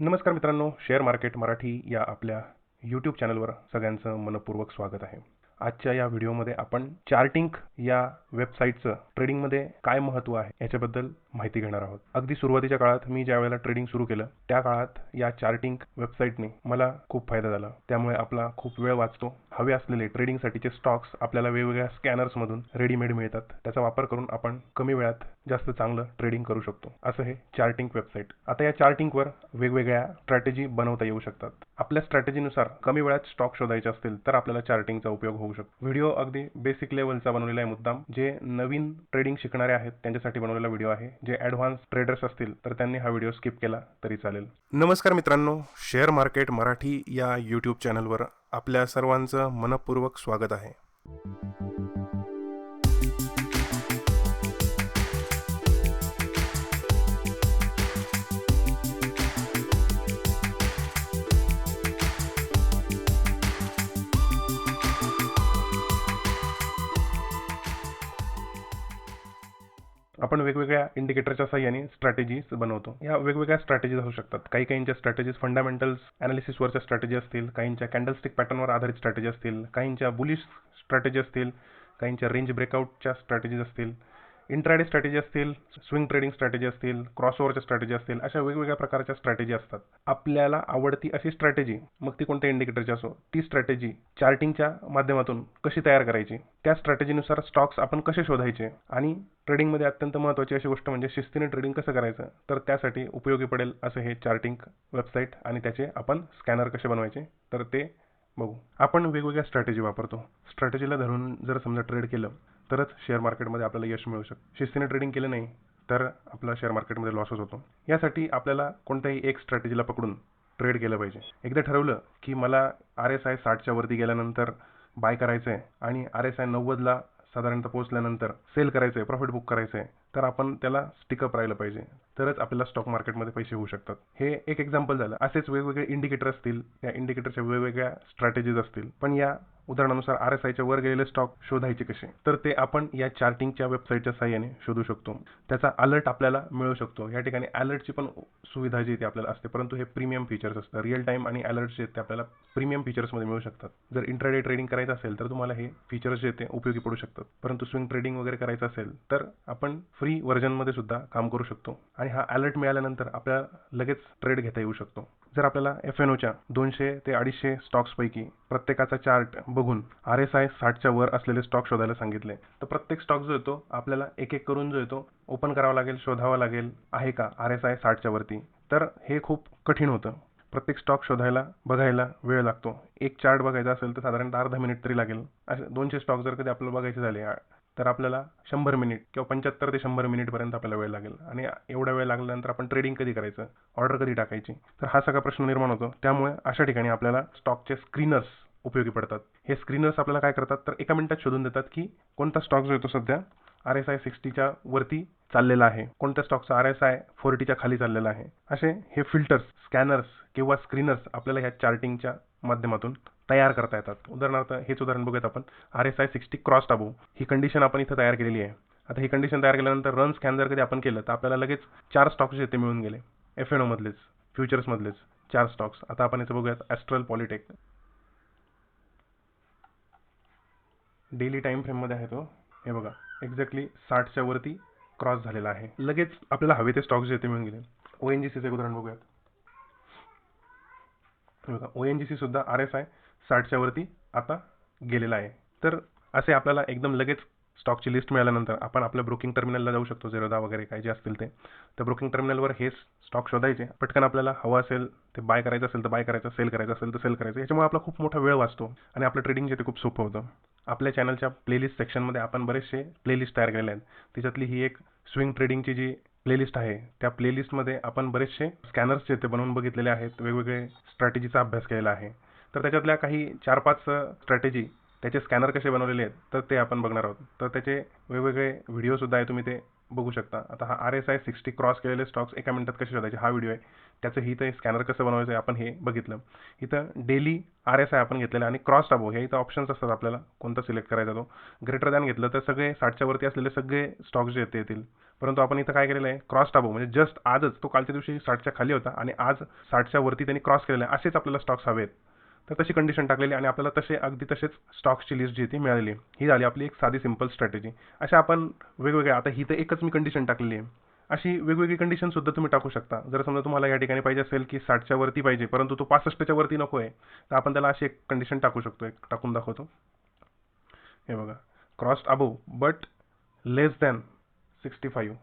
नमस्कार मित्रांनो share market Marathi या आपल्या यूट्यूब चॅनलवर सगळ्यांचं मनपूर्वक स्वागत आहे. आजच्या या व्हिडिओमध्ये आपण चार्टिंग या वेबसाईटचं ट्रेडिंगमध्ये काय महत्त्व आहे याच्याबद्दल माहिती घेणार आहोत. अगदी सुरुवातीच्या काळात मी ज्या वेळेला ट्रेडिंग सुरू केलं त्या काळात या चार्टिंग वेबसाईटने मला खूप फायदा झाला. त्यामुळे आपला खूप वेळ वाचतो. हवे असलेले ट्रेडिंगसाठीचे स्टॉक्स आपल्याला वेगवेगळ्या स्कॅनर्समधून रेडीमेड मिळतात. त्याचा वापर करून आपण कमी वेळात जास्त चांगलं ट्रेडिंग करू शकतो. असं हे चार्टिंग वेबसाईट आता या चार्टिंगवर वेगवेगळ्या स्ट्रॅटेजी बनवता येऊ शकतात. आपल्या स्ट्रॅटेजीनुसार कमी वेळात स्टॉक शोधायचे असतील तर आपल्याला चार्टिंगचा उपयोग होऊ शकतो. व्हिडिओ अगदी बेसिक लेवलचा बनवलेला आहे मुद्दाम. जे नवीन ट्रेडिंग शिकणारे आहेत त्यांच्यासाठी बनवलेला व्हिडिओ आहे. जे ॲडव्हान्स ट्रेडर्स असतील तर त्यांनी हा व्हिडिओ स्किप केला तरी चालेल. नमस्कार मित्रांनो शेअर मार्केट मराठी या यूट्यूब चॅनलवर आपल्या सर्वांचं मनपूर्वक स्वागत आहे. आपण वेगवेगळ्या इंडिकेटरच्या साह्याने स्ट्रॅटेजीज बनवतो. या वेगवेगळ्या स्ट्रॅटेजीज असू शकतात. काही काहींच्या स्ट्रॅटेजीज फंडामेंटल्स अनालिसिसवरच्या स्ट्रॅटेजी असतील काहींच्या कॅन्डलस्टिक पॅटर्नवर आधारित स्ट्रॅटेजी असतील काहींच्या बुलिश स्ट्रॅटेजी असतील काहींच्या रेंज ब्रेकआउटच्या स्ट्रॅटेजीज असतील. इंट्राडे स्ट्रॅटेजी असतील स्विंग ट्रेडिंग स्ट्रॅटेजी असतील क्रॉसओव्हरच्या स्ट्रॅटेजी असतील अशा वेगवेगळ्या प्रकारच्या स्ट्रॅटेजी असतात. आपल्याला आवडती अशी स्ट्रॅटेजी मग ती कोणत्या इंडिकेटरची असो ती स्ट्रॅटेजी चार्टिंगच्या माध्यमातून कशी तयार करायची? त्या स्ट्रॅटेजीनुसार स्टॉक्स आपण कसे शोधायचे? आणि ट्रेडिंगमध्ये अत्यंत महत्त्वाची अशी गोष्ट म्हणजे शिस्तीने ट्रेडिंग कसं करायचं? तर त्यासाठी उपयोगी पडेल असं हे चार्टिंग वेबसाईट आणि त्याचे आपण स्कॅनर कसे बनवायचे? तर ते बघू. आपण वेगवेगळ्या स्ट्रॅटेजी वापरतो. स्ट्रॅटेजीला धरून जर समजा ट्रेड केलं तरच शेअर मार्केटमध्ये आपल्याला यश मिळू शकतं शिस्तीने ट्रेडिंग केलं नाही तर आपला शेअर मार्केटमध्ये लॉसच होतो. यासाठी आपल्याला कोणत्याही एक स्ट्रॅटेजीला पकडून ट्रेड केलं पाहिजे. एकदा ठरवलं की मला आर एस आय साठच्या वरती गेल्यानंतर बाय करायचं आहे आणि आर एस आय नव्वदला साधारणतः पोहोचल्यानंतर सेल करायचं आहे प्रॉफिट बुक करायचं आहे तर आपण त्याला स्टिकअप राहिलं पाहिजे. तरच आपल्याला स्टॉक मार्केटमध्ये पैसे होऊ शकतात. हे एक एक्झाम्पल झालं. असेच वेगवेगळे इंडिकेटर असतील त्या इंडिकेटरच्या वेगवेगळ्या स्ट्रॅटेजीज असतील. पण या उदाहरणानुसार आर एस वर गेलेले स्टॉक शोधायचे कसे? तर ते आपण या चार्टिंगच्या वेबसाईटच्या साह्याने शोधू शकतो. त्याचा अलर्ट आपल्याला मिळू शकतो. या ठिकाणी अलर्टची पण सुविधा जी ती आपल्याला असते. परंतु हे प्रीमियम फीचर्स असतात रिअल टाईम आणि अलर्ट्स जे ते आपल्याला प्रीमियम फीचर्समध्ये मिळू शकतात. जर इंट्राडे ट्रेडिंग करायचं असेल तर तुम्हाला हे फीचर्स जे ते उपयोगी पडू शकतात. परंतु स्विंग ट्रेडिंग वगैरे करायचं असेल तर आपण फ्री व्हर्जनमध्ये सुद्धा काम करू शकतो. आणि हा अलर्ट मिळाल्यानंतर आपल्याला लगेच ट्रेड घेता येऊ शकतो. जर आपल्याला एफ एन ओच्या दोनशे ते अडीचशे स्टॉक्सपैकी प्रत्येकाचा चार्ट बघून आर एस आय साठच्या वर असलेले स्टॉक शोधायला सांगितले तर प्रत्येक स्टॉक जो येतो आपल्याला एक एक करून जो येतो ओपन करावा लागेल शोधावा लागेल आहे का आर एस आय साठच्या वरती? तर हे खूप कठीण होतं. प्रत्येक स्टॉक शोधायला बघायला वेळ लागतो. एक चार्ट बघायचा असेल तर साधारणतः अर्धा मिनिट तरी लागेल. असे दोनशे स्टॉक जर कधी आपल्याला बघायचे झाले तर आपल्याला शंभर मिनिट किंवा पंच्याहत्तर ते शंभर मिनिटपर्यंत आपल्याला वेळ लागेल. आणि एवढा वेळ लागल्यानंतर आपण ट्रेडिंग कधी करायचं? ऑर्डर कधी टाकायची? तर हा सगळा प्रश्न निर्माण होतो. त्यामुळे अशा ठिकाणी आपल्याला स्टॉकचे स्क्रीनर्स उपयोगी पडतात. हे स्क्रीनर्स आपल्याला काय करतात? तर एका मिनिटात शोधून देतात की कोणता स्टॉक जो येतो सध्या आर एस आय सिक्स्टीच्या वरती चाललेला आहे. कोणत्या स्टॉकचा आर एस आय फोर्टीच्या खाली चाललेला आहे? असे हे फिल्टर्स स्कॅनर्स किंवा स्क्रीनर्स आपल्याला ह्या चार्टिंगच्या माध्यमातून तयार करता येतात. उदाहरणार्थ हेच उदाहरण बघूयात आपण. R S I sixty cross above he condition आपण इथं तयार केलेली आहे. आता ही कंडिशन तयार केल्यानंतर रन स्कॅन जर कधी आपण केलं तर आपल्याला लगेच चार स्टॉक्स येथे मिळून गेले. एफ एन ओमधलेच फ्युचर्समधलेच चार स्टॉक्स आता आपण याचं बघूयात ॲस्ट्रल पॉलिटेक डेली टाईम फ्रेममध्ये आहे तो. हे बघा एक्झॅक्टली साठच्या वरती क्रॉस झालेला आहे. लगेच आपल्याला हवे ते स्टॉक्स येथे मिळून गेले. ओ एन जी सीचं उदाहरण बघूयात. बघा ओ एन जी सी सुद्धा आर एस आय साठच्या वरती आता गेलेला आहे. तर असे आपल्याला एकदम लगेच स्टॉकची लिस्ट मिळाल्यानंतर आपण आपल्या ब्रोकिंग टर्मिनलला जाऊ शकतो झेरोदा वगैरे काय जे असतील ते. तर ब्रोकिंग टर्मिनलवर हे स्टॉक शोधायचे. पटकन आपल्याला हवं असेल ते बाय करायचं असेल तर बाय करायचं सेल करायचं असेल तर सेल करायचं. याच्यामुळे आपला खूप मोठा वेळ वाचतो आणि आपलं ट्रेडिंग जे ते खूप सोपं होतं. आपल्या चॅनलच्या प्लेलिस्ट सेक्शनमध्ये आपण बरेचसे प्लेलिस्ट तयार केलेले आहेत. त्याच्यातली ही एक स्विंग ट्रेडिंगची जी प्लेलिस्ट आहे. त्या प्लेलिस्टमध्ये आपण बरेचसे स्कॅनर्स जे ते बनवून बघितलेले आहेत वेगवेगळे स्ट्रॅटेजीचा अभ्यास केलेला आहे. तर त्याच्यातल्या काही चार पाच स्ट्रॅटेजी त्याचे स्कॅनर कसे बनवलेले आहेत तर ते आपण बघणार आहोत. तर त्याचे वेगवेगळे व्हिडिओसुद्धा आहे तुम्ही ते बघू शकता. आता हा R S I sixty cross केलेले स्टॉक्स एका मिनिटात कसे शोधायचे हा व्हिडिओ आहे. त्याचं ही इथं स्कॅनर कसं बनवायचं आहे आपण हे बघितलं. इथं डेली आर एस आय आपण घेतलेलं आणि क्रॉस टाबो हे इथं ऑप्शन्स असतात आपल्याला कोणता सिलेक्ट करायचा तो. ग्रेटर दॅन घेतलं तर सगळे साठच्या वरती असलेले सगळे स्टॉक्स जे येते येतील. परंतु आपण इथं काय केलेलं आहे? क्रॉस टाबो हो, म्हणजे जस्ट आजच तो कालच्या दिवशी साठच्या खाली होता आणि आज साठच्या वरती त्यांनी क्रॉस केलेला आहे. असेच आपल्याला स्टॉक्स हवेत तर तशी कंडिशन टाकलेली आणि आपल्याला तसे अगदी तसेच स्टॉक्सची लिस्ट जी ती मिळालेली ही झाली आपली एक साधी सिंपल स्ट्रॅटेजी अशा आपण वेगवेगळ्या आता ही तर एकच मी कंडिशन टाकलेली आहे. अशी वेगवेगळी कंडिशन सुद्धा तुम्ही टाकू शकता. जर समजा तुम्हाला या ठिकाणी पाहिजे असेल की साठच्या वरती पाहिजे परंतु तो पासष्टच्या वरती नको आहे तर आपण त्याला अशी एक कंडिशन टाकू शकतो. एक टाकून दाखवतो. हे बघा. Cross above but less than sixty five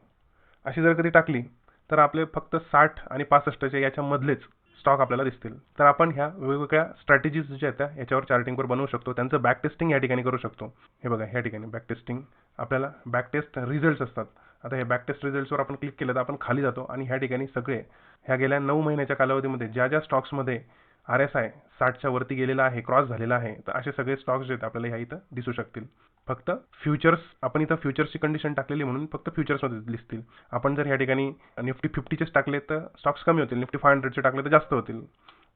अशी जर कधी टाकली तर आपले फक्त साठ आणि पासष्टच्या याच्यामधलेच स्टॉक आपल्याला दिसतील. तर आपण ह्या वेगवेगळ्या स्ट्रॅटेजीज ज्या आहेत त्या याच्यावर चार्टिंगवर बनवू शकतो. त्यांचं बॅक टेस्टिंग या ठिकाणी करू शकतो. हे बघा ह्या ठिकाणी बॅक टेस्टिंग आपल्याला बॅक टेस्ट रिझल्ट्स असतात. आता हे बॅक टेस्ट रिझल्ट्सवर आपण क्लिक केलं तर आपण खाली जातो आणि ह्या ठिकाणी सगळे ह्या गेल्या नऊ महिन्याच्या कालावधीमध्ये ज्या ज्या स्टॉक्समध्ये आर एस आय साठच्या वरती गेलेला आहे क्रॉस झालेला आहे तर असे सगळे स्टॉक्स जे आहेत आपल्याला ह्या इथं दिसू शकतील. फक्त फ्युचर्स आपण इथं फ्युचर्सची कंडिशन टाकलेली म्हणून फक्त फ्युचर्समध्ये दिसतील. आपण जर ह्या ठिकाणी निफ्टी फिफ्टीचेच टाकले तर स्टॉक्स कमी होतील निफ्टी फाय हंड्रेडचे टाकले तर जास्त होतील.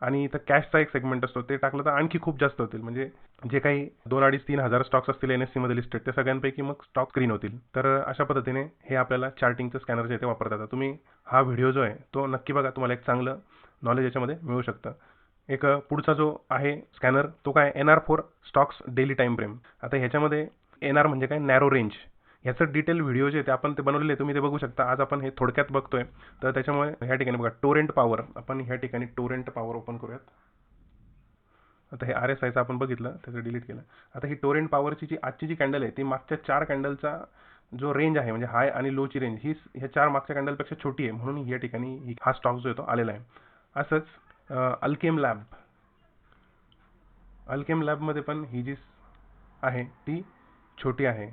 आणि इथं कॅशचा एक सेगमेंट असतो ते टाकलं तर आणखी खूप जास्त होतील. म्हणजे जे काही दोन अडीच तीन हजार स्टॉक्स असतील एन एस सीमध्ये लिस्टेड त्या सगळ्यांपैकी मग स्टॉक स्क्रीन होतील. तर अशा पद्धतीने हे आपल्याला चार्टिंगचं स्कॅनर जे ते वापरता येतं तुम्ही हा व्हिडिओ जो आहे तो नक्की बघा. तुम्हाला एक चांगलं नॉलेज याच्यामध्ये मिळू शकतं. एक पुढचा जो आहे स्कॅनर तो काय N R four stocks daily time frame आता ह्याच्यामध्ये येणार म्हणजे काय नॅरो रेंज ह्याचं डिटेल व्हिडिओ जे ते आपण ते बनवलेले तुम्ही ते बघू शकता. आज आपण हे थोडक्यात बघतोय. तर त्याच्यामुळे ह्या ठिकाणी बघा टोरेंट पॉवर आपण ह्या ठिकाणी टोरेंट पॉवर ओपन करूयात. आता हे आर एस आयचं आपण बघितलं त्याचं डिलीट केलं. आता ही टोरेंट पॉवरची जी आजची जी कॅन्डल आहे ती मागच्या चार कॅन्डलचा जो रेंज आहे म्हणजे हाय आणि लोची रेंज ही ह्या चार मागच्या कॅन्डलपेक्षा छोटी आहे. म्हणून या ठिकाणी हा स्टॉक जो आहे तो आलेला आहे. असंच अल्केम लॅब अल्केम लॅबमध्ये पण ही जी आहे ती छोटी आहे.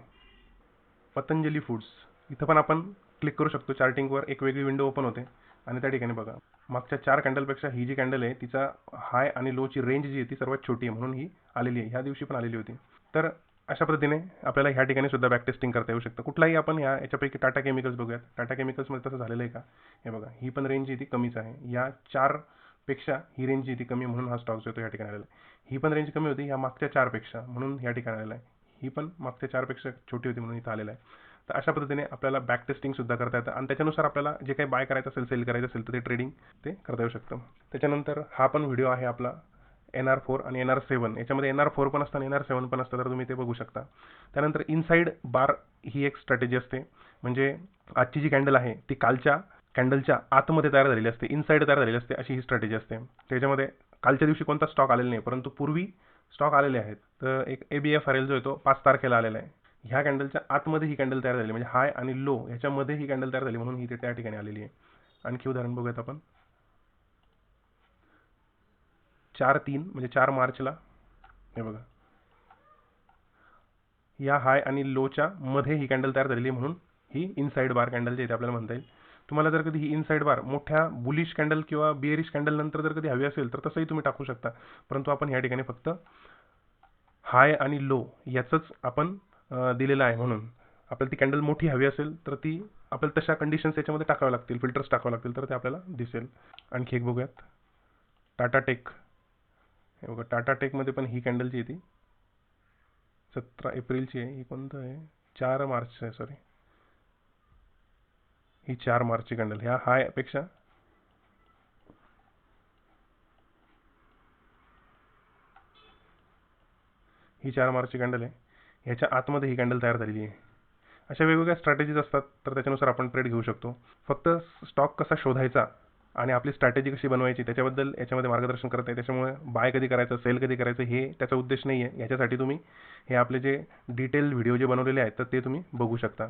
पतंजली फूड्स. इथं पण आपण क्लिक करू शकतो. चार्टिंगवर एक वेगळी विंडो ओपन होते. आणि त्या ठिकाणी बघा. मागच्या चार कॅन्डलपेक्षा ही जी कॅन्डल आहे तिचा हाय आणि लोची रेंज जी आहे ती सर्वात छोटी आहे. म्हणून ही आलेली आहे. ह्या दिवशी पण आलेली होती. तर अशा पद्धतीने आपल्याला ह्या ठिकाणी सुद्धा बॅक टेस्टिंग करता येऊ शकतं. कुठलाही आपण ह्या याच्यापैकी टाटा केमिकल्स बघूयात. टाटा केमिकल्समध्ये तसं झालेलं आहे का? हे बघा. ही पण रेंज जी ती कमीच आहे. या चारपेक्षा ही रेंज जी ती कमी म्हणून हा स्टॉक जो तो या ठिकाणी आलेला आहे. ही पण रेंज कमी होती ह्या मागच्या चारपेक्षा म्हणून या ठिकाणी आलेला आहे. ही पण मागच्या चारपेक्षा छोटी होती म्हणून इथं आलेला आहे. तर अशा पद्धतीने आपल्याला बॅक टेस्टिंग सुद्धा करता येतं. आणि त्याच्यानुसार आपल्याला जे काही बाय करायचं असेल सेल करायचं असेल तर ते ट्रेडिंग ते करता येऊ शकतं. त्याच्यानंतर हा पण व्हिडिओ आहे आपला एन आर फोर आणि एन आर सेवन याच्यामध्ये एन आर फोर पण असतं आणि एन आर सेवन पण असतं तर तुम्ही ते बघू शकता. त्यानंतर इनसाईड बार ही एक स्ट्रॅटेजी असते. म्हणजे आजची जी कॅन्डल आहे ती कालच्या कॅन्डलच्या आतमध्ये तयार झालेली असते. इनसाईड तयार झालेली असते अशी ही स्ट्रॅटेजी असते. त्याच्यामध्ये कालच्या दिवशी कोणता स्टॉक आलेला नाही परंतु पूर्वी स्टॉक आलेले आहेत. तर एक A B F R L जो येतो पाच तारखेला आलेला आहे. ह्या कॅन्डलच्या आतमध्ये ही कॅन्डल तयार झाली. म्हणजे हाय आणि लो ह्याच्यामध्ये ही कॅन्डल तयार झाली म्हणून ही ते त्या ठिकाणी आलेली आहे. आणखी उदाहरण बघूयात आपण. चार तीन म्हणजे चार मार्चला. हे बघा. या हाय आणि लोच्या मध्ये ही कॅन्डल तयार झालेली आहे म्हणून ही इनसाईड बार कॅन्डल जे इथे आपल्याला म्हणता येईल. तुम्हाला जर कधी ही इनसाईड बार मोठ्या बुलिश कॅन्डल किंवा बिअरिश कॅन्डल नंतर जर कधी हवी असेल तर तसंही तुम्ही टाकू शकता. परंतु आपण या ठिकाणी फक्त हाय आणि लो याचंच आपण दिलेलं आहे म्हणून. आपल्याला ती कॅन्डल मोठी हवी असेल तर ती आपल्याला तशा कंडिशन्स याच्यामध्ये टाकाव्या लागतील फिल्टर्स टाकावे लागतील तर ते आपल्याला दिसेल. आणखी एक बघूयात. टाटा टेक हे बघा टाटा टेकमध्ये पण ही कॅन्डलची आहे ती. सतरा एप्रिलची आहे. ही कोणतं आहे? चार मार्च आहे सॉरी ही चार मार्चची कंडल ह्या हायपेक्षा ही चार मार्चची कॅन्डल आहे. ह्याच्या आतमध्ये ही कॅन्डल तयार झालेली आहे. अशा वेगवेगळ्या स्ट्रॅटेजीज असतात तर त्याच्यानुसार आपण ट्रेड घेऊ शकतो. फक्त स्टॉक कसा शोधायचा आणि आपली स्ट्रॅटेजी कशी बनवायची त्याच्याबद्दल याच्यामध्ये मार्गदर्शन करत आहे. त्याच्यामुळे बाय कधी करायचं सेल कधी करायचं हे त्याचा उद्देश नाही आहे याच्यासाठी तुम्ही हे आपले जे डिटेल व्हिडिओ जे बनवलेले आहेत तर ते तुम्ही बघू शकता.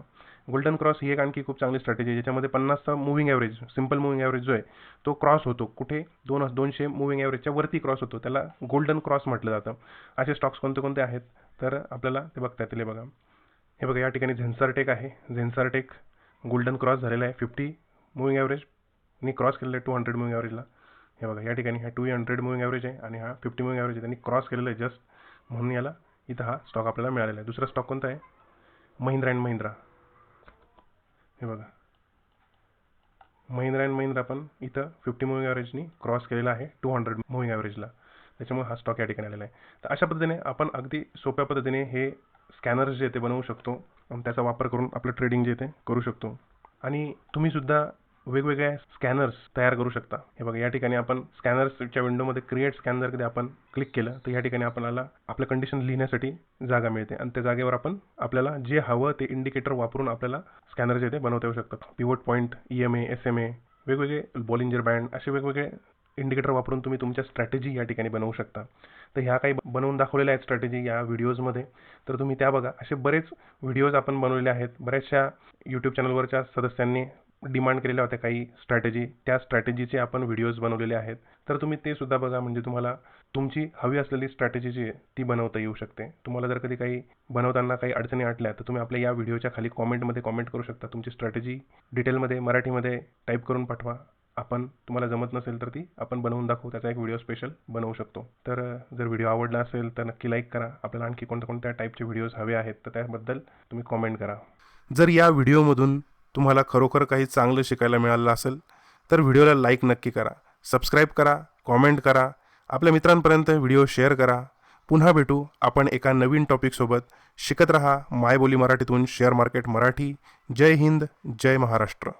गोल्डन क्रॉस ही एक आणखी खूप चांगली स्ट्रॅटेजी आहे ज्याच्यामध्ये पन्नासचा moving average simple moving average जो आहे तो क्रॉस होतो. कुठे? दोन दोनशे मुव्हिंग ॲव्हरेजच्या वरती क्रॉस होतो. त्याला गोल्डन क्रॉस म्हटलं जातं. असे स्टॉक्स कोणते कोणते आहेत? तर आपल्याला ते बघता येतील. हे बघा. हे बघा या ठिकाणी झेन्सारटेक आहे. झेन्सारटेक गोल्डन क्रॉस झालेला आहे. फिफ्टी मुव्हिंग ॲव्हरेज मी क्रॉस केलेलं आहे टू हंड्रेड मुव्हिंग ॲव्हरेजला हे बघा या ठिकाणी हा टू हंड्रेड मुव्हिंग ॲव्हरेज आहे आणि हा फिफ्टी मुव्हिंग ॲव्हरेज आहे. त्यांनी क्रॉस केलेलं आहे जस्ट म्हणून याला इथं हा स्टॉक आपल्याला मिळालेला आहे. दुसरा स्टॉक कोणता आहे? महिंद्रा अँड महिंद्रा. हे बघा. महिंद्रा अँड महिंद्रा पण इथं फिफ्टी मुव्हिंग ॲव्हरेजनी क्रॉस केलेला आहे टू हंड्रेड मुव्हिंग ॲव्हरेजला त्याच्यामुळे हा स्टॉक या ठिकाणी आलेला आहे. तर अशा पद्धतीने आपण अगदी सोप्या पद्धतीने हे स्कॅनर्स जे ते बनवू शकतो. आणि त्याचा वापर करून आपलं ट्रेडिंग जे ते करू शकतो. आणि तुम्ही सुद्धा वेगवेगळ्या स्कॅनर्स तयार करू शकता. हे बघा या ठिकाणी आपण स्कॅनर्सच्या विंडोमध्ये क्रिएट स्कॅनर कधी आपण क्लिक केलं तर या ठिकाणी आपल्याला आपलं कंडिशन लिहिण्यासाठी जागा मिळते. आणि त्या जागेवर आपण आपल्याला जे हवं ते इंडिकेटर वापरून आपल्याला स्कॅनर जे ते बनवता येऊ शकतात. Pivot point E M A S M A वेगवेगळे बॉलिंजर बँड असे वेगवेगळे इंडिकेटर वापरून तुम्ही तुमच्या स्ट्रॅटेजी या ठिकाणी बनवू शकता. तर ह्या काही बनवून दाखवलेल्या आहेत स्ट्रॅटेजी या व्हिडिओजमध्ये तर तुम्ही त्या बघा असे बरेच व्हिडिओज आपण बनवलेले आहेत. बऱ्याचशा यूट्यूब चॅनलवरच्या सदस्यांनी डिमांड केलेल्या होत्या काही स्ट्रॅटेजी त्या स्ट्रॅटेजीचे आपण व्हिडिओज बनवलेले आहेत. तर तुम्ही ते सुद्धा बघा म्हणजे तुम्हाला तुमची हवी असलेली स्ट्रॅटेजी जी आहे ती बनवता येऊ शकते. तुम्हाला जर कधी काही बनवताना काही अडचणी आटल्या तर तुम्ही आपल्या या व्हिडिओच्या खाली कॉमेंटमध्ये कॉमेंट करू शकता. तुमची स्ट्रॅटेजी डिटेलमध्ये मराठीमध्ये टाईप करून पाठवा. आपण तुम्हाला जमत नसेल तर ती आपण बनवून दाखवू. त्याचा एक व्हिडिओ स्पेशल बनवू शकतो. तर जर व्हिडिओ आवडला असेल तर नक्की लाईक करा. आपल्याला आणखी कोणत्या कोणत्या टाईपचे व्हिडिओज हवे आहेत तर त्याबद्दल तुम्ही कॉमेंट करा. जर या व्हिडिओमधून तुम्हाला खरोखर काही चांगलं शिकायला मिळालं असेल तर व्हिडिओला लाईक नक्की करा सबस्क्राईब करा कॉमेंट करा आपल्या मित्रांपर्यंत व्हिडिओ शेअर करा. पुन्हा भेटू आपण एका नवीन टॉपिकसोबत शिकत रहा मायबोली मराठीतून शेअर मार्केट मराठी. जय हिंद जय महाराष्ट्र.